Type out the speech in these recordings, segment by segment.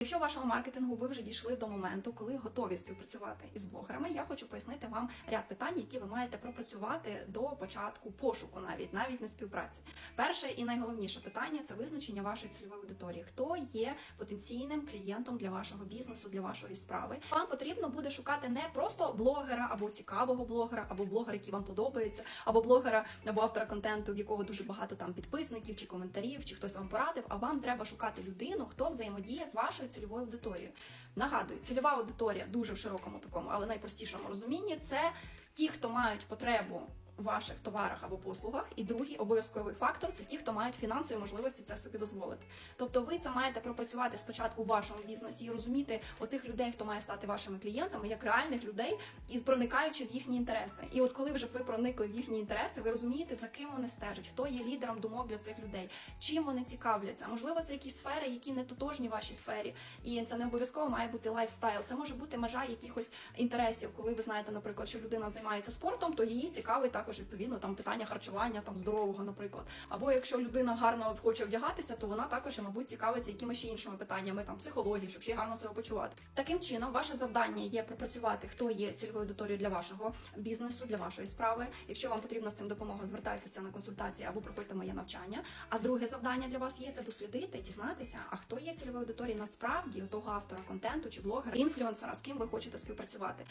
Якщо в вашому маркетингу ви вже дійшли до моменту, коли готові співпрацювати із блогерами, я хочу пояснити вам ряд питань, які ви маєте пропрацювати до початку пошуку, навіть навіть не співпраці. Перше і найголовніше питання це визначення вашої цільової аудиторії. Хто є потенційним клієнтом для вашого бізнесу, для вашої справи? Вам потрібно буде шукати не просто блогера або цікавого блогера, або блогера, який вам подобається, або блогера або автора контенту, в якого дуже багато там підписників чи коментарів, чи хтось вам порадив. А вам треба шукати людину, хто взаємодіє з вашою цільовою аудиторією. Нагадую, цільова аудиторія дуже в широкому такому, але найпростішому розумінні це ті, хто мають потребу ваших товарах або послугах, і другий обов'язковий фактор це ті, хто мають фінансові можливості це собі дозволити. Тобто, ви це маєте пропрацювати спочатку в вашому бізнесі і розуміти отих людей, хто має стати вашими клієнтами, як реальних людей, і проникаючи в їхні інтереси. І от коли вже ви проникли в їхні інтереси, ви розумієте, за ким вони стежать, хто є лідером думок для цих людей, чим вони цікавляться. Можливо, це якісь сфери, які не тотожні вашій сфері, і це не обов'язково має бути лайфстайл. Це може бути межа якихось інтересів. Коли ви знаєте, наприклад, що людина займається спортом, то її цікавить також відповідно там питання харчування, там здорового, наприклад. Або якщо людина гарно хоче вдягатися, то вона також, мабуть, цікавиться якимись ще іншими питаннями, там психології, щоб ще гарно себе почувати. Таким чином, ваше завдання є пропрацювати, хто є цільовою аудиторією для вашого бізнесу, для вашої справи. Якщо вам потрібна з цим допомога, звертайтеся на консультації або проходьте моє навчання. А друге завдання для вас є це дослідити, дізнатися, а хто є цільовою аудиторією насправді у того автора контенту чи блогера, інфлюенсера, з ким ви хочете співпрацювати.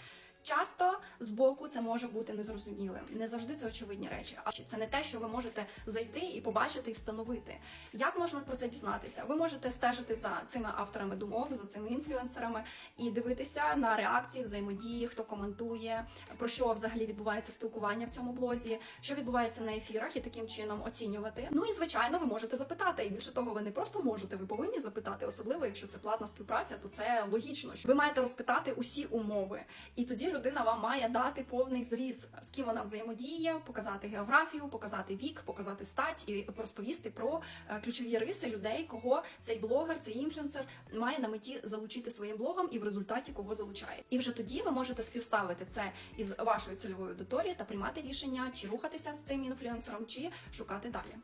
Часто з боку це може бути незрозумілим. Не завжди це очевидні речі. А це не те, що ви можете зайти і побачити і встановити. Як можна про це дізнатися? Ви можете стежити за цими авторами думок, за цими інфлюенсерами і дивитися на реакції, взаємодії, хто коментує, про що взагалі відбувається спілкування в цьому блозі, що відбувається на ефірах, і таким чином оцінювати. Ну і звичайно, ви можете запитати. І більше того, ви не просто можете, ви повинні запитати, особливо якщо це платна співпраця, то це логічно. що Ви маєте розпитати усі умови, і тоді людина вам має дати повний зріз, з ким вона взаємодіє, показати географію, показати вік, показати стать і розповісти про е, ключові риси людей, кого цей блогер, цей інфлюенсер має на меті залучити своїм блогом, і в результаті кого залучає. І вже тоді ви можете співставити це із вашою цільовою аудиторією та приймати рішення, чи рухатися з цим інфлюенсером, чи шукати далі.